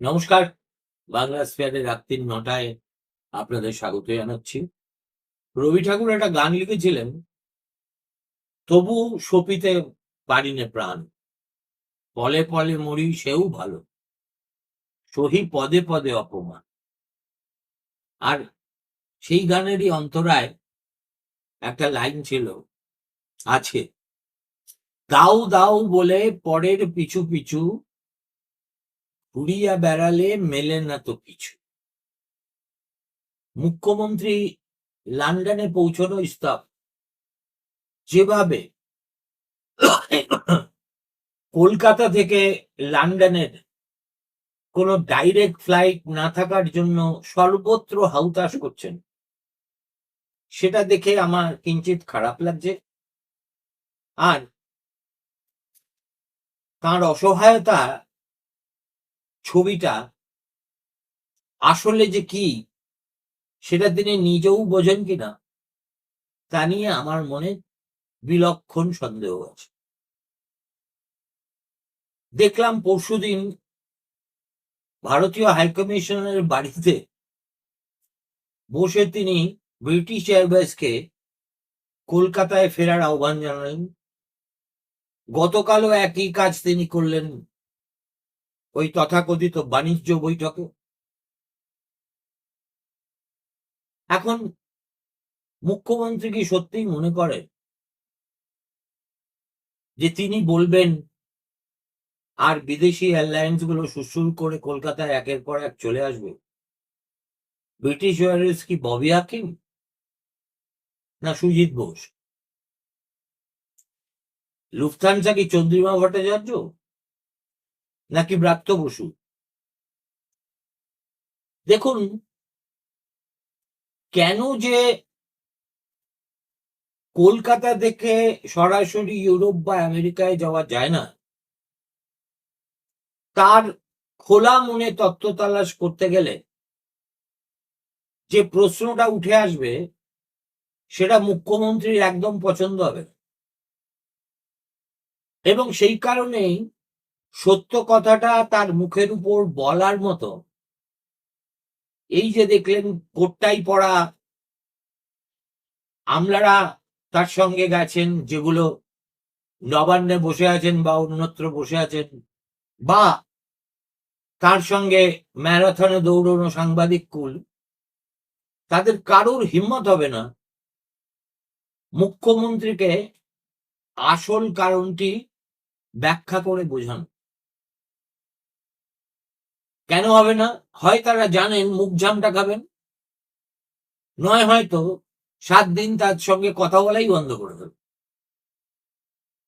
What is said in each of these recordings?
নমস্কার। বাংলা স্পেয়ারে রাত্রি নটায় আপনাদের স্বাগত জানাচ্ছি। রবি ঠাকুর একটা গান লিখেছিলেন, তবু সপিতে পারিনে প্রাণ। পলে পলে মরি সেও ভালো। সহি পদে পদে অপমান। আর সেই গানেরই অন্তরায় একটা লাইন ছিল, আছে, দাও দাও বলে পরের পিছু পিছু, ঘুরিয়া বেড়ালে মেলে না তো কিছু। মুখ্যমন্ত্রী লন্ডনে পৌঁছানো স্তব, যেভাবে কলকাতা থেকে লন্ডনের কোনো ডাইরেক্ট ফ্লাইট না থাকার জন্য সর্বত্র হাউতাস করছেন। সেটা দেখে আমার কিঞ্চিত খারাপ লাগছে। আর তার অসহায়তা ছবিটা আসলে যে কি, সেটা তিনি নিজেও বোঝেন কিনা, তা নিয়ে আমার মনে বিলক্ষণ সন্দেহ আছে। দেখলাম পরশুদিন ভারতীয় হাইকমিশনের বাড়িতে বসে তিনি ব্রিটিশ এয়ারওয়েজকে কলকাতায় ফেরার আহ্বান জানালেন। গতকালও একই কাজ তিনি করলেন ওই তথাকথিত বাণিজ্য বৈঠকে। এখন মুখ্যমন্ত্রী কি সত্যিই মনে করে যে তিনি বলবেন আর বিদেশি এয়ারলাইন্সগুলো সুসুর করে কলকাতায় একের পর এক চলে আসবে। ব্রিটিশ এয়ারওয়েজ কি ববি হাকিম না সুজিত বোস? লুফথানসা কি চন্দ্রিমা ভট্টাচার্য? নাকি ব্রাত্য বসু? দেখুন, কেন যে কলকাতা থেকে সরাসরি ইউরোপ বা আমেরিকায় যাওয়া যায় না তার খোলা মনে তত্ত্ব তালাশ করতে গেলে যে প্রশ্নটা উঠে আসবে, সেটা মুখ্যমন্ত্রীর একদম পছন্দ হবে এবং সেই কারণেই সত্য কথাটা তার মুখের উপর বলার মতো এই যে দেখলেন কোটটাই পড়া আমলারা তার সঙ্গে গেছেন, যেগুলো নবান্নে বসে আছেন বা অন্যত্র বসে আছেন বা তার সঙ্গে ম্যারাথনে দৌড়নো সাংবাদিক কুল, তাদের কারোর হিম্মত হবে না। মুখ্যমন্ত্রীকে আসল কারণটি ব্যাখ্যা করে বোঝান। কেন হবে না? হয় তারা জানেন মুখ ঝামটা খাবেন? নয় হয়তো সাত দিন তার সঙ্গে কথা বলাই বন্ধ করে দেবে।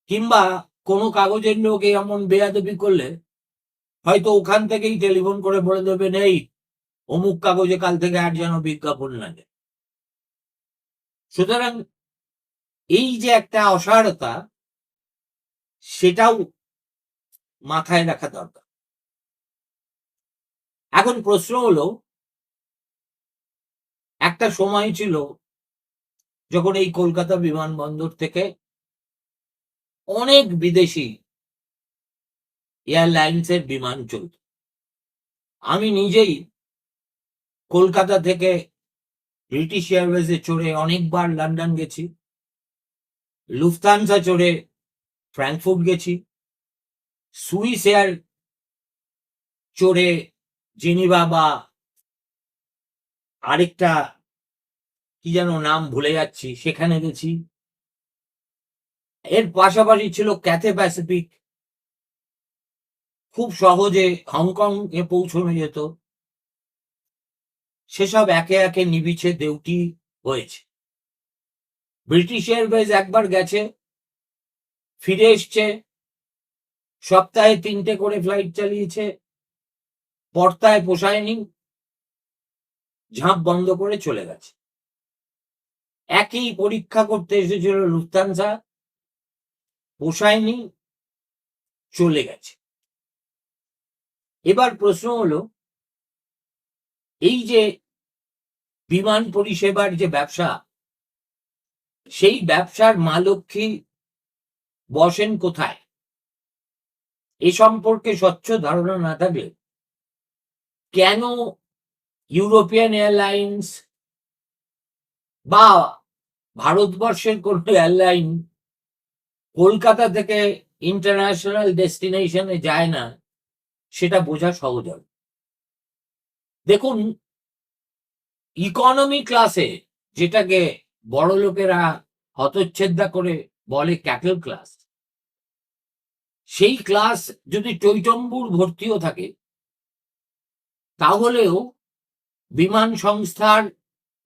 কিংবা কোনো কাগজের লোক এমন বেয়াদবি করলে হয়তো ওখান থেকেই টেলিফোন করে বলে দেবে, নেই, অমুক কাগজে কাল থেকে আর যেন বিজ্ঞাপন লাগে। সুতরাং এই যে একটা অসারতা, সেটাও মাথায় রাখা দরকার। এখন প্রশ্ন হলো, একটা সময় ছিল যখন এই কলকাতা বিমানবন্দর থেকে অনেক বিদেশি এয়ারলাইন্সের বিমান চলত আমি নিজেই কলকাতা থেকে ব্রিটিশ এয়ারওয়েজে চড়ে অনেকবার লন্ডন গেছি, লুফতানসা চড়ে ফ্র্যাঙ্কফুর্ট গেছি, সুইস এয়ার চড়ে জেনিভা বা আরেকটা কি যেন নাম ভুলে যাচ্ছি, সেখানে গেছি। এর পাশাপাশি ছিল ক্যাথে প্যাসিফিক খুব সহজে হংকং এ পৌঁছানো যেত। সেসব একে একে নিবিছে দেউটি হয়েছে। ব্রিটিশ এয়ারওয়েজ একবার গেছে, ফিরে এসছে, সপ্তাহে তিনটে করে ফ্লাইট চালিয়েছে পর্তায় পোষায়নি, ঝাঁপ বন্ধ করে চলে গেছে। একই পরীক্ষা করতে এসেছিল লুফতানসা পোষায়নি, চলে গেছে। এবার প্রশ্ন হলো, এই যে বিমান পরিষেবার যে ব্যবসা, সেই ব্যবসার মা লক্ষ্মী বসেন কোথায়? এ সম্পর্কে স্বচ্ছ ধারণা না থাকলে কেন ইউরোপিয়ান এয়ারলাইন্স বা ভারতবর্ষের কোন এয়ারলাইন কলকাতা থেকে ইন্টারন্যাশনাল ডেস্টিনেশনে যায় না, সেটা বোঝা সহজ হবে। দেখুন ইকোনমি ক্লাসে যেটাকে বড় লোকেরা হতচ্ছেদা করে বলে ক্যাটেল ক্লাস সেই ক্লাস যদি টৈটম্বুর ভর্তিও থাকে, তাহলেও বিমান সংস্থার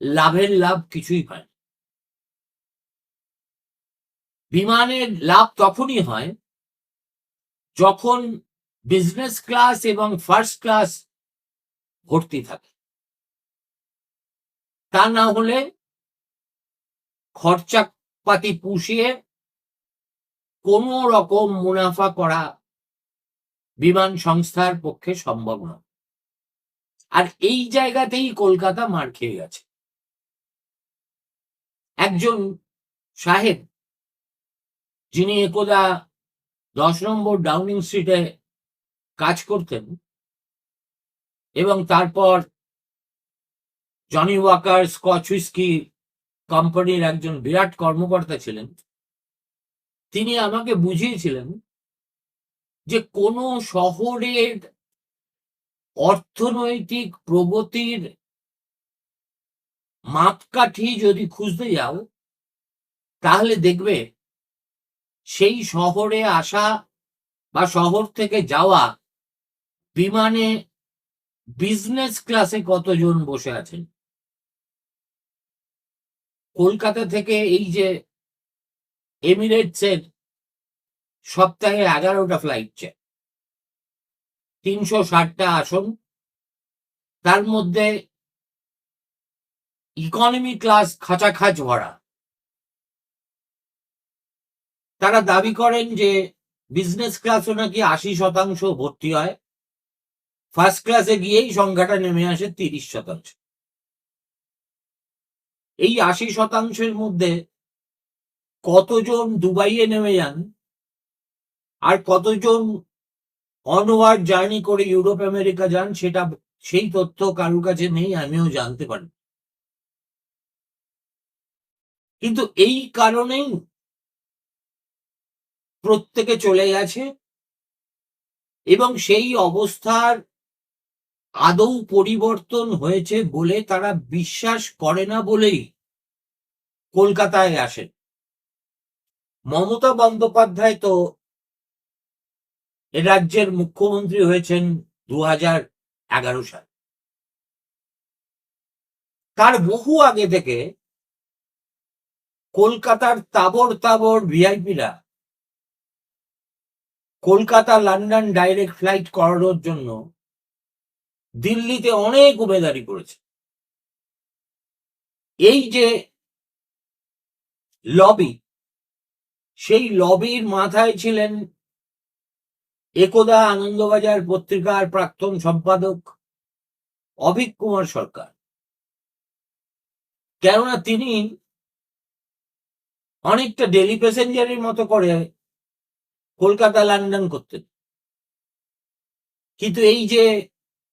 লাভের লাভ কিছুই হয় বিমানের লাভ তখনই হয় যখন বিজনেস ক্লাস এবং ফার্স্ট ক্লাস ভর্তি থাকে। তা না হলে খরচাপাতি পুষিয়ে কোন রকম মুনাফা করা বিমান সংস্থার পক্ষে সম্ভব নয়। আর এই জায়গাতেই কলকাতা মার খেয়ে গেছে। একজন সাহেব যিনি একদা দশ নম্বর ডাউনিং স্ট্রিটে কাজ করতেন এবং তারপর জনি ওয়াকার স্কচ হুইস্কি কোম্পানির একজন বিরাট কর্মকর্তা ছিলেন। তিনি আমাকে বুঝিয়েছিলেন যে কোন শহরের অর্থনৈতিক প্রগতির মাপকাঠি যদি খুঁজতে যাও, তাহলে দেখবে সেই শহরে আসা বা শহর থেকে যাওয়া বিমানে বিজনেস ক্লাসে কতজন বসে আছেন? কলকাতা থেকে এই যে এমিরেটসের সপ্তাহে এগারোটা ফ্লাইট চায় তিনশো ষাটটা আসন। তার মধ্যে ইকোনমি ক্লাস খাঁচাখাচ ভরা। তারা দাবি করেন যে বিজনেস ক্লাসও নাকি আশি শতাংশ ভর্তি হয়। ফার্স্ট ক্লাসে গিয়েই সংখ্যাটা নেমে আসে তিরিশ শতাংশ। এই আশি শতাংশের মধ্যে কতজন দুবাইয়ে নেমে যান আর কতজন অনওয়ার্ড জার্নি করে ইউরোপ, আমেরিকা যান সেটা, সেই তথ্য কারোর কাছে নেই আমিও জানতে পারি। কিন্তু এই কারণেই প্রত্যেকে চলে গেছে। এবং সেই অবস্থার আদৌ পরিবর্তন হয়েছে বলে তারা বিশ্বাস করে না বলেই কলকাতায় আসেন। মমতা বন্দ্যোপাধ্যায় তো এ রাজ্যের মুখ্যমন্ত্রী হয়েছেন দু এগারো সাল। তার বহু আগে থেকে কলকাতার তাবর তাবর ভিআইপিরা কলকাতা লন্ডন ডাইরেক্ট ফ্লাইট করানোর জন্য দিল্লিতে অনেক উমেদারি করেছে এই যে লবি, সেই লবির মাথায় ছিলেন একদা আনন্দবাজার পত্রিকার প্রাক্তন সম্পাদক অভিক কুমার সরকার। কেননা তিনি অনেকটা ডেলি প্যাসেঞ্জারের মতো করে কলকাতা লন্ডন করতেন কিন্তু এই যে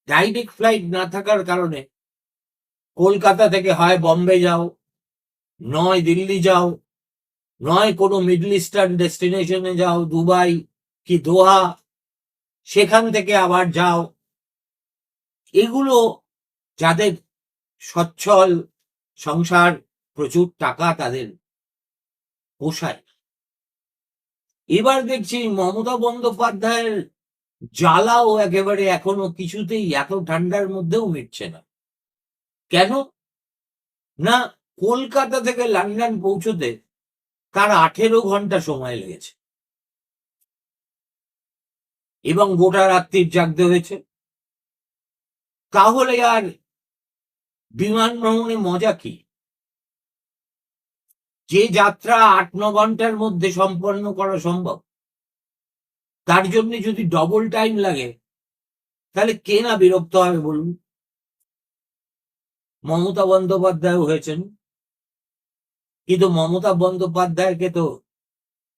ডাইরেক্ট ফ্লাইট না থাকার কারণে কলকাতা থেকে হয় বম্বে যাও, নয় দিল্লি যাও, নয় কোনো মিডল ইস্টার্ন ডেস্টিনেশনে যাও দুবাই কি দোহা সেখান থেকে আবার যাও। এগুলো যাদের সচ্ছল সংসার, প্রচুর টাকা তাদের পোষায়। এবার দেখছি মমতা বন্দ্যোপাধ্যায়ের জ্বালাও একেবারে এখনও কিছুতেই এত ঠান্ডার মধ্যেও মিটছে না। কেন? না, কলকাতা থেকে লন্ডন পৌঁছতে তার আঠেরো ঘণ্টা সময় লেগেছে। এবং গোটা রাত্রির জাগতে হয়েছে। তাহলে আর বিমান ভ্রমণে মজা কি? যে যাত্রা আট, ন ঘণ্টার মধ্যে সম্পন্ন করা সম্ভব, তার জন্য যদি ডবল টাইম লাগে, তাহলে কে না বিরক্ত হবে বলুন? মমতা বন্দ্যোপাধ্যায় হয়েছেন। কিন্তু মমতা বন্দ্যোপাধ্যায়কে তো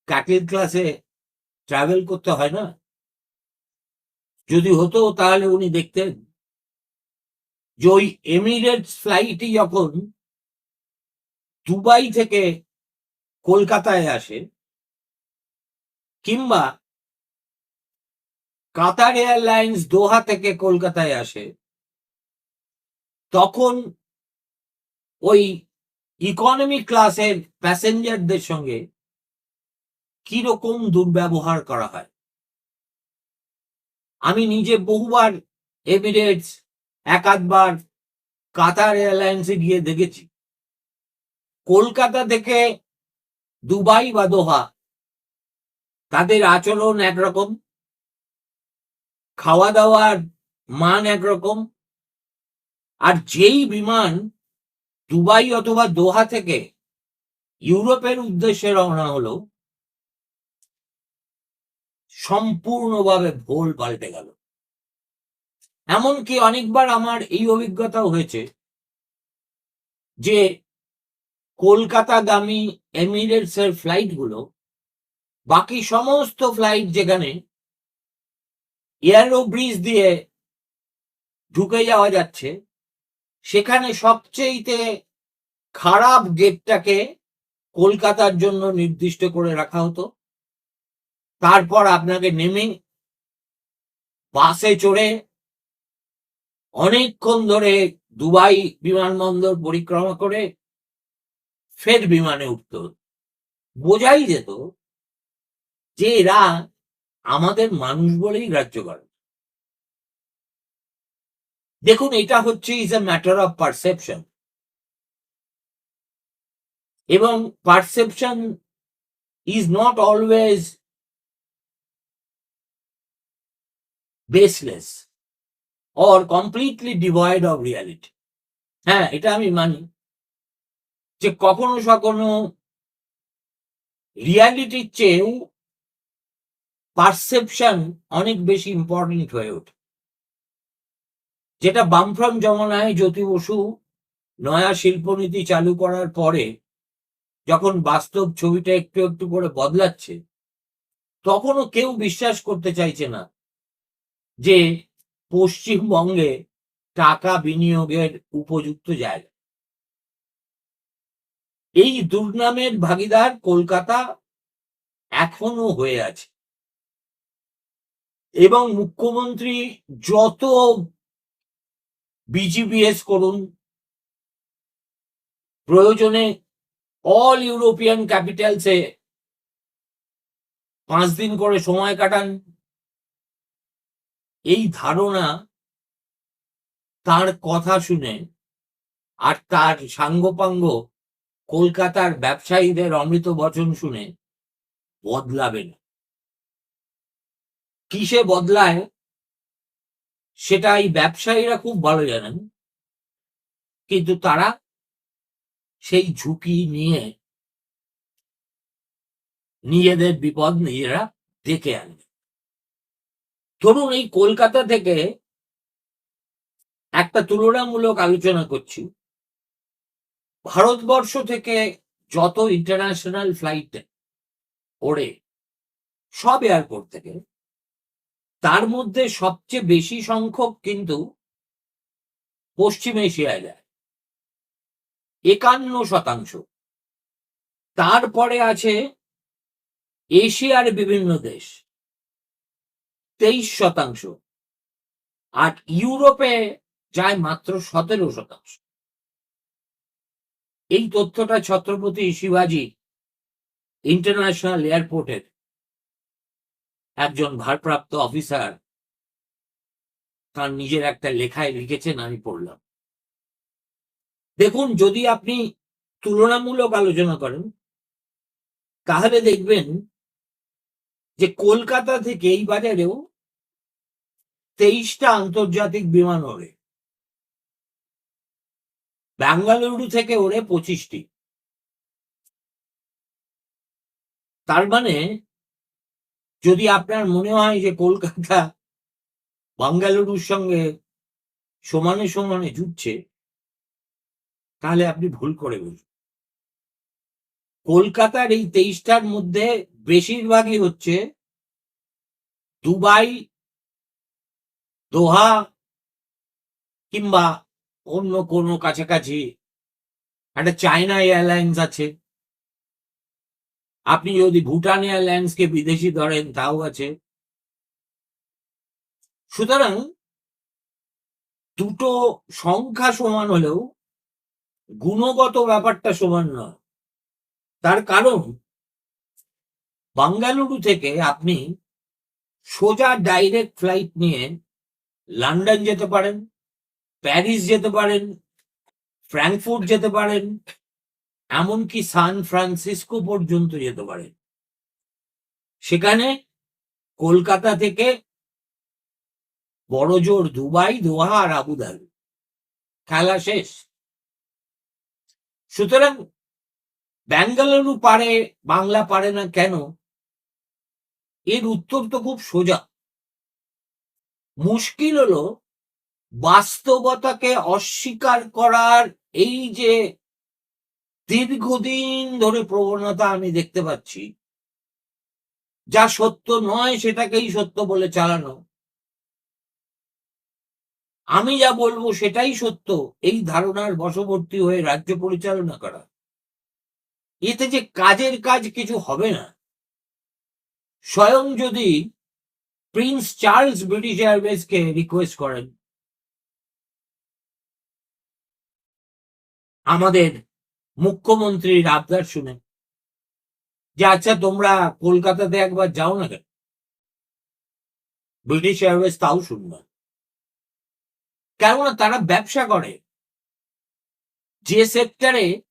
ক্যাটেল ক্লাসে ট্রাভেল করতে হয় না? যদি হতো তাহলে উনি দেখতেন যে ওই এমিরেটস ফ্লাইটই যখন দুবাই থেকে কলকাতায় আসে কিংবা কাতার এয়ারলাইন্স দোহা থেকে কলকাতায় আসে, তখন ওই ইকোনমি ক্লাসের প্যাসেঞ্জারদের সঙ্গে কীরকম দুর্ব্যবহার করা হয়? আমি নিজে বহুবার এমিরেটস এক আধবার কাতার এয়ারলাইন্সে গিয়ে দেখেছি। কলকাতা থেকে দুবাই বা দোহা। তাদের আচরণ একরকম খাওয়া দাওয়ার মান একরকম, আর যেই বিমান দুবাই অথবা দোহা থেকে ইউরোপের উদ্দেশ্যে রওনা হলো, সম্পূর্ণভাবে ভোল পাল্টে গেল। এমনকি অনেকবার আমার এই অভিজ্ঞতাও হয়েছে যে কলকাতাগামী এমিরেটস এর ফ্লাইটগুলো, বাকি সমস্ত ফ্লাইট যেখানে এয়ারো ব্রিজ দিয়ে ঢুকে যাওয়া যাচ্ছে, সেখানে সবচেয়েতে খারাপ গেটটাকে কলকাতার জন্য নির্দিষ্ট করে রাখা হতো। তারপর আপনাকে নেমে বাসে চড়ে অনেকক্ষণ ধরে দুবাই বিমানবন্দর পরিক্রমা করে ফের বিমানে উঠতে। হতো বোঝাই যেত যে এরা আমাদের মানুষ বলেই গ্রাহ্য করে। দেখুন, এটা হচ্ছে is a matter of perception এবং perception is not always baseless or completely devoid of reality হ্যাঁ এটা আমি মানি। যে কখনো সখনো রিয়ালিটির চেয়েও পারসেপশন অনেক বেশি ইম্পর্টেন্ট হয়ে ওঠে। যেটা বামফ্রন্ট জমানায় জ্যোতি বসু নয়া শিল্পনীতি চালু করার পরে যখন বাস্তব ছবিটা একটু একটু করে বদলাচ্ছে, তখনও কেউ বিশ্বাস করতে চাইছে না যে পশ্চিমবঙ্গে টাকা বিনিয়োগের উপযুক্ত জায়গা। এই দুর্নামের ভাগিদার কলকাতা এখনও হয়ে আছে। এবং মুখ্যমন্ত্রী যত বিজিবিএস করুন, প্রয়োজনে অল ইউরোপিয়ান ক্যাপিটালসে পাঁচ দিন করে সময় কাটান। এই ধারণা তার কথা শুনে আর তার সাঙ্গপাঙ্গ কলকাতার ব্যবসায়ীদের অমৃত বচন শুনে বদলাবে না কিসে বদলায়? সেটা এই ব্যবসায়ীরা খুব ভালো জানেন। কিন্তু তারা সেই ঝুঁকি নিয়ে নিজেদের বিপদ নিজেরা ডেকে আনবে। ধরুন এই কলকাতা থেকে একটা তুলনামূলক আলোচনা করছি। ভারতবর্ষ থেকে যত ইন্টারন্যাশনাল ফ্লাইট ওড়ে, সব এয়ারপোর্ট থেকে, তার মধ্যে সবচেয়ে বেশি সংখ্যক কিন্তু পশ্চিম এশিয়ায় যায়। একান্ন শতাংশ। তারপরে আছে এশিয়ার বিভিন্ন দেশ। তেইশ শতাংশ। আর ইউরোপে যায় মাত্র সতেরো শতাংশ। এই তথ্যটা ছত্রপতি শিবাজি ইন্টারন্যাশনাল এয়ারপোর্টের একজন ভারপ্রাপ্ত অফিসার তার নিজের একটা লেখায় লিখেছেন, আমি পড়লাম। দেখুন, যদি আপনি তুলনামূলক আলোচনা করেন, তাহলে দেখবেন যে কলকাতা থেকে এই বাজারেও তেইশটা আন্তর্জাতিক বিমান ওড়ে। বেঙ্গালুরু থেকে ওড়ে পঁচিশটি। তার মানে যদি আপনার মনে হয় যে কলকাতা বাঙ্গালুরুর সঙ্গে সমানে সমানে জুটছে, তাহলে আপনি ভুল করে বুঝুন কলকাতার এই তেইশটার মধ্যে বেশিরভাগই হচ্ছে দুবাই, দোহা কিংবা অন্য কোনো কাছাকাছি, একটা চায়না এয়ারলাইন্স আছে। আপনি যদি ভুটান এয়ারলাইন্সকে বিদেশি ধরেন, তাও আছে। সুতরাং দুটো সংখ্যা সমান হলেও গুণগত ব্যাপারটা সমান নয়। তার কারণ, বাঙ্গালুরু থেকে আপনি সোজা ডাইরেক্ট ফ্লাইট নিয়ে লন্ডন যেতে পারেন। প্যারিস যেতে পারেন, ফ্র্যাঙ্কফুর্ট যেতে পারেন, এমনকি সান ফ্রান্সিসকো পর্যন্ত যেতে পারেন। সেখানে কলকাতা থেকে বড় জোর দুবাই, দোহা আর আবুধাবি। খেলা শেষ। সুতরাং ব্যাঙ্গালুরু পারে, বাংলা পারে না কেন? এর উত্তর তো খুব সোজা। মুশকিল হলো বাস্তবতাকে অস্বীকার করার এই যে দীর্ঘদিন ধরে প্রবণতা আমি দেখতে পাচ্ছি, যা সত্য নয় সেটাকেই সত্য বলে চালানো। আমি যা বলব সেটাই সত্য, এই ধারণার বশবর্তী হয়ে রাজ্য পরিচালনা করা। এতে যে কাজের কাজ কিছু হবে না। স্বয়ং যদি প্রিন্স চার্লস ব্রিটিশ এয়ারওয়েজকে রিকোয়েস্ট করেন আমাদের মুখ্যমন্ত্রীর আবদার শুনে। যে আচ্ছা তোমরা কলকাতাতে একবার যাও না কেন? ব্রিটিশ এয়ারওয়েজ তাও শুনবে কেননা তারা ব্যবসা করে। যে সেক্টরে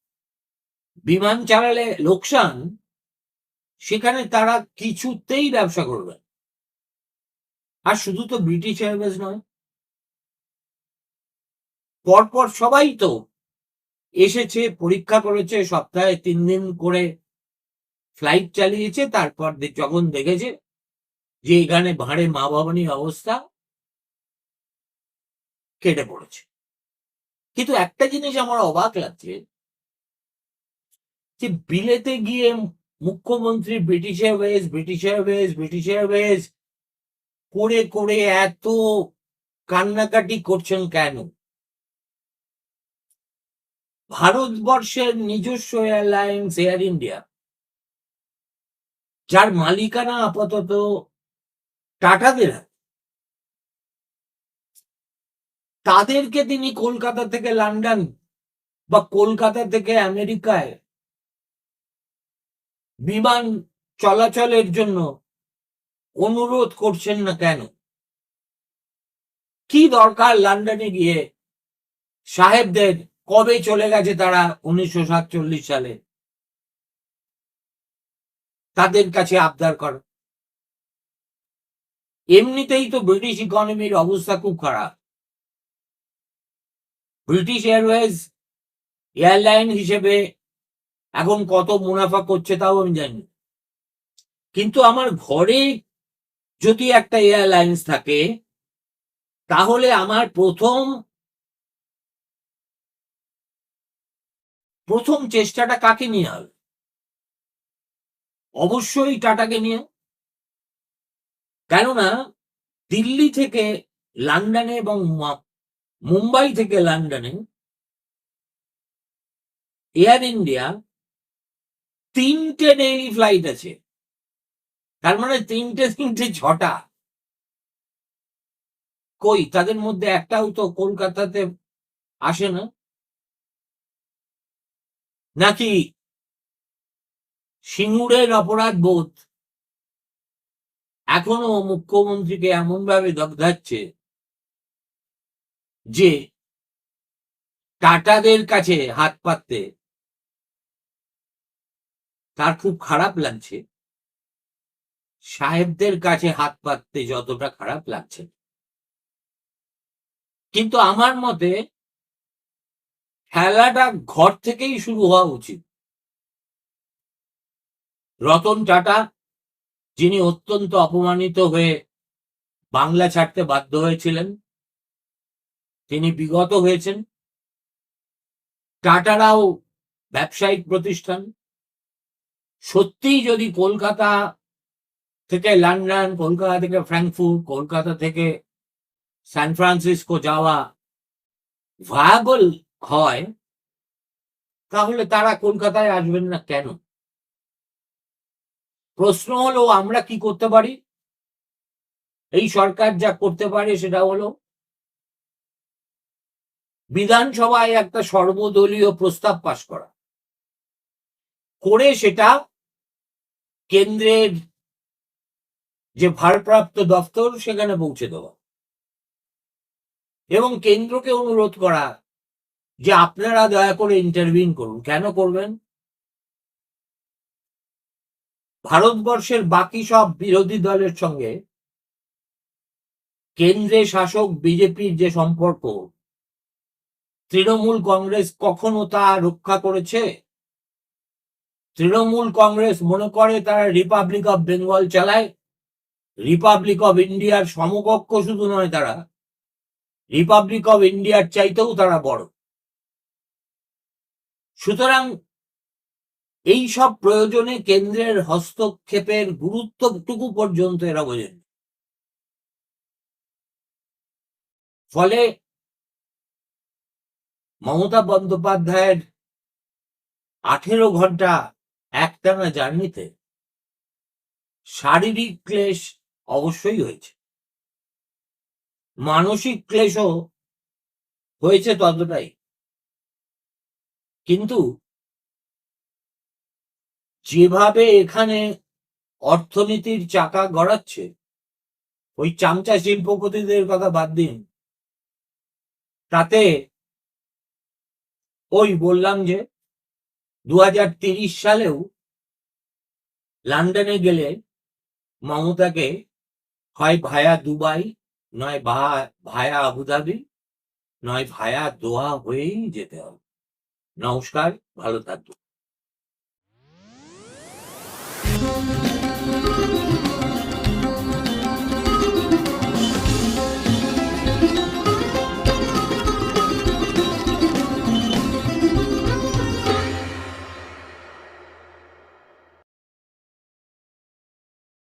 বিমান চালালে লোকসান, সেখানে তারা কিছুতেই ব্যবসা করবে আর শুধু তো ব্রিটিশ এয়ারওয়েজ নয়। পরপর সবাই তো এসেছে, পরীক্ষা করেছে, সপ্তাহে তিন দিন করে ফ্লাইট চালিয়েছে, তারপর যখন দেখেছে যে এখানে ভাঁড়ে মা বাবানি অবস্থা কেটে পড়েছে। কিন্তু একটা জিনিস আমার অবাক লাগছে, যে বিলেতে গিয়ে মুখ্যমন্ত্রী British airways British airways British airways, করে করে এত কান্নাকাটি করছেন কেন? ভারতবর্ষের নিজস্ব এয়ারলাইন্স এয়ার ইন্ডিয়া, যার মালিকানা আপাতত টাটাদের। তাদেরকে তিনি কলকাতা থেকে লন্ডন বা কলকাতা থেকে আমেরিকায় বিমান চলাচলের জন্য অনুরোধ করছেন না কেন কি দরকার লন্ডনে গিয়ে সাহেবদের কবে চলে গেছে তারা? উনিশশো সাতচল্লিশ সালে। তাদের কাছে আবদার করা। এমনিতেই তো ব্রিটিশ ইকোনমির অবস্থা খুব খারাপ। ব্রিটিশ এয়ারওয়েজ এয়ারলাইন হিসেবে এখন কত মুনাফা করছে তাও আমি জানি কিন্তু আমার ঘরে যদি একটা এয়ারলাইন্স থাকে, তাহলে আমার প্রথম প্রথম চেষ্টাটা কাকে নিয়ে হবে? অবশ্যই টাটাকে নিয়ে। কেননা দিল্লি থেকে লন্ডনে এবং মুম্বাই থেকে লন্ডনে এয়ার ইন্ডিয়া তিনটে ডেইলি ফ্লাইট আছে। তার মানে তিনটে তিনটে ছটা। কই? তাদের মধ্যে একটাও তো কলকাতাতে আসে না। নাকি সিঙ্গুরের অপরাধ বোধ? এখনও মুখ্যমন্ত্রীকে এমন ভাবে দগ্ধাচ্ছে যে টাটাদের কাছে হাত পাততে তার খুব খারাপ লাগছে। সাহেবদের কাছে হাত পাততে যতটা খারাপ লাগছে। কিন্তু আমার মতে খেলাটা ঘর থেকেই শুরু হওয়া উচিত। রতন টাটা, যিনি অত্যন্ত অপমানিত হয়ে বাংলা ছাড়তে বাধ্য হয়েছিলেন, তিনি বিগত হয়েছেন। টাটারাও ব্যবসায়িক প্রতিষ্ঠান। সত্যিই যদি কলকাতা থেকে লন্ডন, কলকাতা থেকে ফ্র্যাঙ্কফুর্ট, কলকাতা থেকে সান ফ্রান্সিসকো যাওয়া ভায়াবল হয়, তাহলে তারা কলকাতায় আসবেন না কেন? প্রশ্ন হলো, আমরা কি করতে পারি? এই সরকার যা করতে পারে সেটা হলো, বিধানসভায় একটা সর্বদলীয় প্রস্তাব পাশ করা। করে সেটা কেন্দ্রের যে ভারপ্রাপ্ত দপ্তর, সেখানে পৌঁছে দেওয়া। এবং কেন্দ্রকে অনুরোধ করা যে আপনারা দয়া করে ইন্টারভিন করুন। কেন করবেন? ভারতবর্ষের বাকি সব বিরোধী দলের সঙ্গে কেন্দ্রে শাসক বিজেপির যে সম্পর্ক, তৃণমূল কংগ্রেস কখনো তা রক্ষা করেছে? তৃণমূল কংগ্রেস মনে করে তারা রিপাবলিক অফ বেঙ্গল চালায়? রিপাবলিক অফ ইন্ডিয়ার সমকক্ষ শুধু নয় তারা। রিপাবলিক অফ ইন্ডিয়ার চাইতেও তারা বড়। সুতরাং এই সব প্রয়োজনে কেন্দ্রের হস্তক্ষেপের গুরুত্বটুকু পর্যন্ত এরা বোঝেন। ফলে মমতা বন্দ্যোপাধ্যায়ের আঠেরো ঘণ্টা একটানা জার্নিতে শারীরিক ক্লেশ অবশ্যই হয়েছে। মানসিক ক্লেশও হয়েছে ততটাই। কিন্তু যেভাবে এখানে অর্থনীতির চাকা গড়াচ্ছে, ওই চামচা শিল্পপতিদের কথা বাদ দিন। তাতে ওই বললাম যে দু সালেও লন্ডনে গেলে মমতাকে হয় ভায়া দুবাই, নয় ভায়া আবুধাবি, নয় ভায়া দোয়া হয়েই যেতে হবে। নমস্কার ভালো থাকবেন।